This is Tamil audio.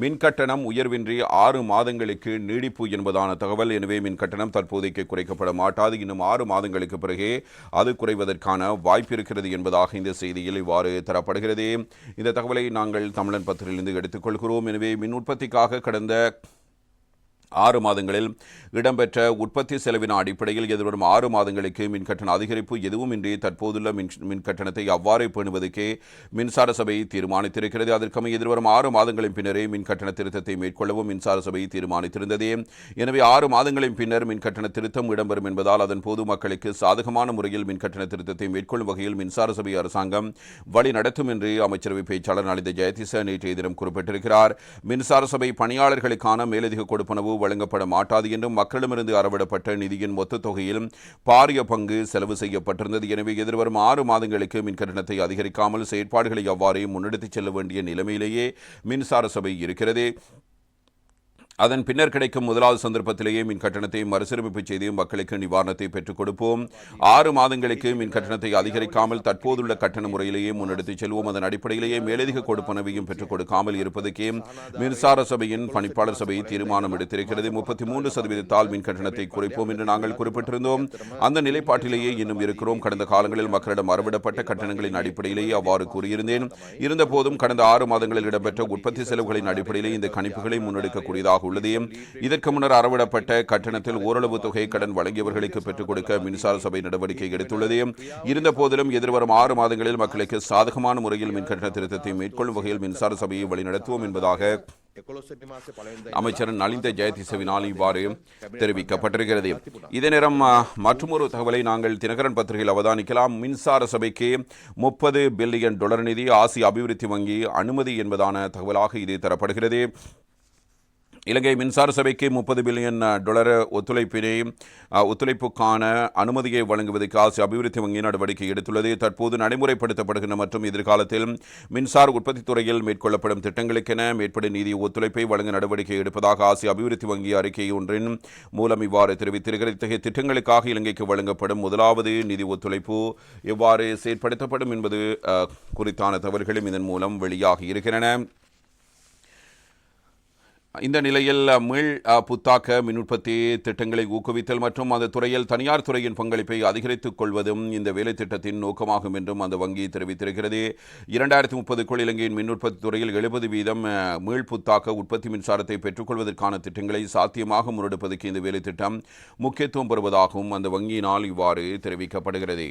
மின் கட்டணம் உயர்வின்றி ஆறு மாதங்களுக்கு நீடிப்பு என்பதான தகவல். எனவே மின் கட்டணம் தற்போதைக்கு குறைக்கப்பட மாட்டாது. இன்னும் ஆறு மாதங்களுக்கு பிறகே அது குறைவதற்கான வாய்ப்பு இருக்கிறது என்பதாக இந்த செய்தியில் இவ்வாறு தரப்படுகிறது. இந்த தகவலை நாங்கள் தமிழன் பத்திரிலிருந்து எடுத்துக்கொள்கிறோம் எனவே மின் உற்பத்திக்காக கடந்த ஆறு மாதங்களில் இடம்பெற்ற உற்பத்தி செலவின அடிப்படையில் எதிர்வரும் ஆறு மாதங்களுக்கு மின் கட்டண அதிகரிப்பு எதுவுமின்றி தற்போதுள்ள மின் மின் கட்டணத்தை அவ்வாறே பேணுவதற்கே மின்சார சபை தீர்மானித்திருக்கிறது. அதற்கமை எதிர்வரும் ஆறு மாதங்களின் பின்னரே மின் கட்டண திருத்தத்தை மேற்கொள்ளவும் மின்சார சபை தீர்மானித்திருந்தது. எனவே ஆறு மாதங்களின் பின்னர் மின் கட்டண திருத்தம் இடம்பெறும் என்பதால் அதன் போது மக்களுக்கு சாதகமான முறையில் மின் கட்டண திருத்தத்தை மேற்கொள்ளும் வகையில் மின்சார சபை அரசாங்கம் வழி நடத்தும் என்று அமைச்சரவை பேச்சாளர் நலித ஜெயதிச நேற்றைய தினம் குறிப்பிட்டிருக்கிறார். மின்சார சபை பணியாளர்களுக்கான மேலதிக கொடுப்பனவு வழங்கப்பட மாட்டாது என்றும் மக்களிடமிருந்து அறவிடப்பட்ட நிதியின் மொத்த தொகையிலும் பாரிய பங்கு செலவு செய்யப்பட்டிருந்தது. எனவே எதிர்வரும் ஆறு மாதங்களுக்கு மின் கட்டணத்தை அதிகரிக்காமல் செயற்பாடுகளை அவ்வாறே முன்னெடுத்துச் செல்ல வேண்டிய நிலைமையிலேயே மின்சார சபை இருக்கிறது. அதன் பின்னர் கிடைக்கும் முதலாவது சந்தர்ப்பத்திலேயே மின் கட்டணத்தை மறுசீரமைப்பு செய்து மக்களுக்கு நிவாரணத்தை பெற்றுக் கொடுப்போம். ஆறு மாதங்களுக்கு மின் கட்டணத்தை அதிகரிக்காமல் தற்போதுள்ள கட்டண முறையிலேயே முன்னெடுத்துச் செல்வோம். அதன் அடிப்படையிலேயே மேலதிக கொடுப்பனவையும் பெற்றுக் கொடுக்காமல் இருப்பதற்கே மின்சார சபையின் பணிப்பாளர் சபை தீர்மானம் எடுத்திருக்கிறது. முப்பத்தி மூன்று சதவீதத்தால் மின் கட்டணத்தை குறைப்போம் என்று நாங்கள் குறிப்பிட்டிருந்தோம். அந்த நிலைப்பாட்டிலேயே இன்னும் இருக்கிறோம். கடந்த காலங்களில் மக்களிடம் அறவிடப்பட்ட கட்டணங்களின் அடிப்படையிலேயே அவ்வாறு கூறியிருந்தேன். இருந்தபோதும் கடந்த ஆறு மாதங்களில் இடம்பெற்ற உற்பத்தி செலவுகளின் அடிப்படையிலே இந்த கணிப்புகளை முன்னெடுக்கக்கூடியதாக உள்ளது இதற்கு முன்னர் அறவிடப்பட்ட கட்டணத்தில் ஓரளவு தொகை கடன் வழங்கியவர்களுக்கு பெற்றுக் கொடுக்க மின்சார சபை நடவடிக்கை எடுத்துள்ளது இருந்த போதிலும் எதிர்வரும் ஆறு மாதங்களில் மக்களுக்கு சாதகமான முறையில் மின் கட்டண திருத்தத்தை மேற்கொள்ளும் வகையில் மின்சார சபையை வழிநடத்துவோம் என்பதாக அமைச்சர் நலிந்த ஜெயதிசவினால் இவ்வாறு தெரிவிக்கப்பட்டிருக்கிறது. இதே நேரம் மற்றொரு தகவலை நாங்கள் தினகரன் பத்திரிகையில் அவதானிக்கலாம். மின்சார சபைக்கு முப்பது பில்லியன் டாலர் நிதி ஆசிய அபிவிருத்தி வங்கி அனுமதி என்பதான தகவலாக இது தரப்படுகிறது. இலங்கை மின்சார சபைக்கு முப்பது பில்லியன் டொலர் ஒத்துழைப்பினை ஒத்துழைப்புக்கான அனுமதியை வழங்குவதற்கு ஆசிய அபிவிருத்தி வங்கி நடவடிக்கை எடுத்துள்ளது. தற்போது நடைமுறைப்படுத்தப்படுகின்ற மற்றும் எதிர்காலத்தில் மின்சார உற்பத்தி துறையில் மேற்கொள்ளப்படும் திட்டங்களுக்கென மேற்படும் நிதி ஒத்துழைப்பை வழங்க நடவடிக்கை எடுப்பதாக ஆசிய அபிவிருத்தி வங்கி அறிக்கை ஒன்றின் மூலம் இவ்வாறு தெரிவித்திருக்கிறது. இத்தகைய திட்டங்களுக்காக இலங்கைக்கு வழங்கப்படும் முதலாவது நிதி ஒத்துழைப்பு எவ்வாறு செயற்படுத்தப்படும் என்பது குறித்தான தவறுகளும் இதன் மூலம் வெளியாகி இருக்கின்றன. இந்த நிலையில் மீள் புத்தாக்க மின் உற்பத்தி திட்டங்களை ஊக்குவித்தல் மற்றும் அந்த துறையில் தனியார் துறையின் பங்களிப்பை அதிகரித்துக் கொள்வதும் இந்த வேலை திட்டத்தின் நோக்கமாகும் என்றும் அந்த வங்கி தெரிவித்திருக்கிறது. இரண்டாயிரத்தி முப்பதுக்குள் இலங்கையின் மின் உற்பத்தி துறையில் எழுபது வீதம் மீள் புத்தாக்க உற்பத்தி மின்சாரத்தை பெற்றுக்கொள்வதற்கான திட்டங்களை சாத்தியமாக முன்னெடுப்பதற்கு இந்த வேலை திட்டம் முக்கியத்துவம் பெறுவதாகவும் அந்த வங்கியினால் இவ்வாறு தெரிவிக்கப்படுகிறது.